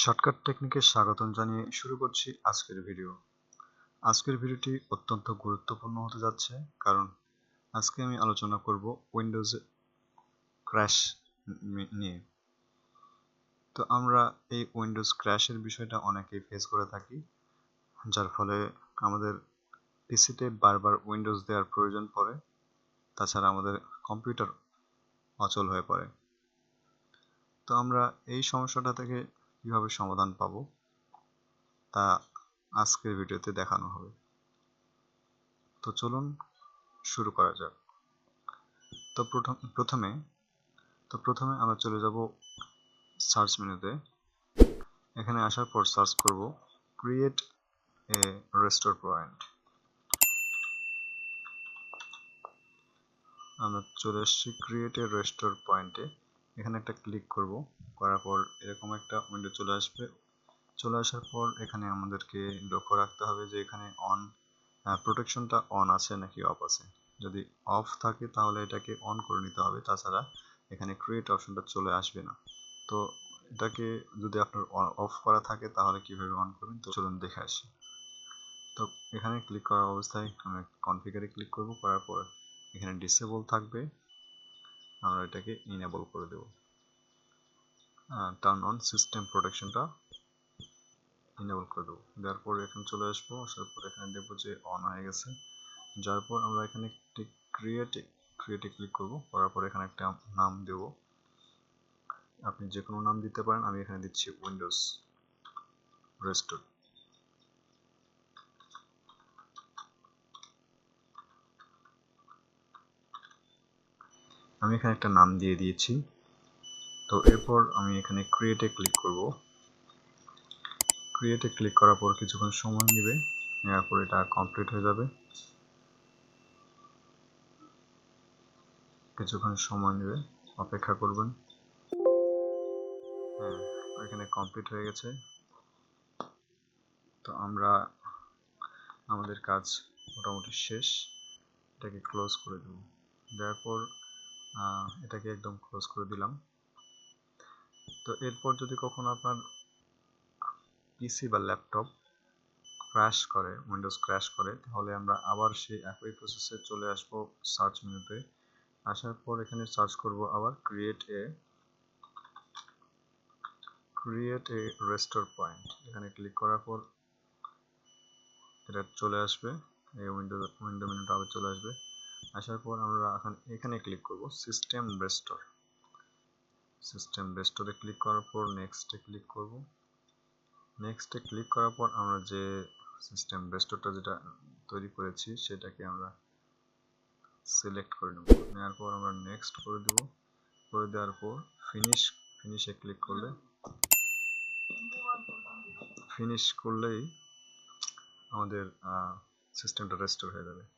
Shortcut টেকনিকে স্বাগতম জানিয়ে শুরু করছি আজকের ভিডিও। আজকের ভিডিওটি অত্যন্ত গুরুত্বপূর্ণ হতে যাচ্ছে কারণ আজকে আমি আলোচনা করব উইন্ডোজ ক্র্যাশ নিয়ে। তো আমরা এই উইন্ডোজ ক্র্যাশের বিষয়টা অনেকেই ফেস করে থাকি, যার ফলে আমাদের পিসিতে বারবার উইন্ডোজ দেওয়ার প্রয়োজন পড়ে, তাছাড়া আমাদের কম্পিউটার অচল হয়ে পড়ে। তো আমরা এই সমস্যাটা থেকে কীভাবে সমাধান পাব তা আজকের ভিডিওতে দেখানো হবে। তো চলুন শুরু করা যাক। তো প্রথম তো প্রথমে আমরা চলে যাব সার্চ মেনুতে। এখানে আসার পর সার্চ করব ক্রিয়েট এ রেস্টোর পয়েন্ট। আমরা চলে এসেছি ক্রিয়েট এ রেস্টোর পয়েন্টে। এখানে একটা ক্লিক করব। করার পর এরকম একটা উইন্ডো চলে আসবে। চলে আসার পর এখানে আমাদেরকে লক্ষ্য রাখতে হবে যে এখানে অন প্রোটেকশনটা অন আছে নাকি অফ আছে। যদি অফ থাকে তাহলে এটাকে অন করে নিতে হবে। তাছাড়া এখানে ক্রিয়েট অপশনটা চলে আসবে না। তো এটাকে যদি আপনার অফ করা থাকে তাহলে কীভাবে অন করবেন? তো চলুন দেখে আসি। তো এখানে ক্লিক করা অবস্থায় আমি কনফিগারে ক্লিক করব। করার পর এখানে ডিসেবল থাকবে। আমরা এটাকে ইনেবল করে দেব। টার্ন অন সিস্টেম প্রোটেকশনটা ইনেবল করে দেবো। দেওয়ার পর এখানে চলে আসব, আসার পর এখানে দেখব যে অন হয়ে গেছে। যার পর আমরা এখানে একটি ক্রিয়েটে ক্রিয়েটে ক্লিক করব, করার পর এখানে একটা নাম দেব। আপনি যে কোনো নাম দিতে পারেন, আমি এখানে দিচ্ছি উইন্ডোজ রেস্টোর আমি এখানে একটা নাম দিয়ে দিয়েছি। তো এরপর আমি এখানে ক্রিয়েটে ক্লিক করব। ক্রিয়েটে ক্লিক করার পর কিছুক্ষণ সময় নেবে নেওয়ার পর এটা কমপ্লিট হয়ে যাবে। কিছুক্ষণ সময় নেবে, অপেক্ষা করবেন। হ্যাঁ এখানে কমপ্লিট হয়ে গেছে। তো আমরা, আমাদের কাজ মোটামুটি শেষ। এটাকে ক্লোজ করে দেব। দেওয়ার পর এটাকে একদম ক্লোজ করে দিলাম। তো এরপর যদি কখনো আপনার পিসি বা ল্যাপটপ ক্র্যাশ করে উইন্ডোজ ক্র্যাশ করে, তাহলে আমরা আবার সেই একই প্রসেসে চলে আসব সার্চ মেনুতে আসার পর এখানে সার্চ করব আবার create a create a restore point এখানে ক্লিক করার পর এটা চলে আসবে, এই উইন্ডো উইন্ডো মেনুটা আবার চলে আসবে। আসার পর আমরা এখন এখানে ক্লিক করব সিস্টেম রেস্টোর সিস্টেম রেস্টোরে ক্লিক করার পর নেক্সটে ক্লিক করব। নেক্সটে ক্লিক করার পর আমরা যে সিস্টেম রেস্টোরটা যেটা তৈরি করেছি, সেটাকে আমরা সিলেক্ট করে নেব। নেওয়ার পর আমরা নেক্সট করে দেব। করে দেওয়ার পর ফিনিশ ফিনিশে ক্লিক করলে ফিনিশ করলেই আমাদের সিস্টেমটা রেস্টোর হয়ে যাবে।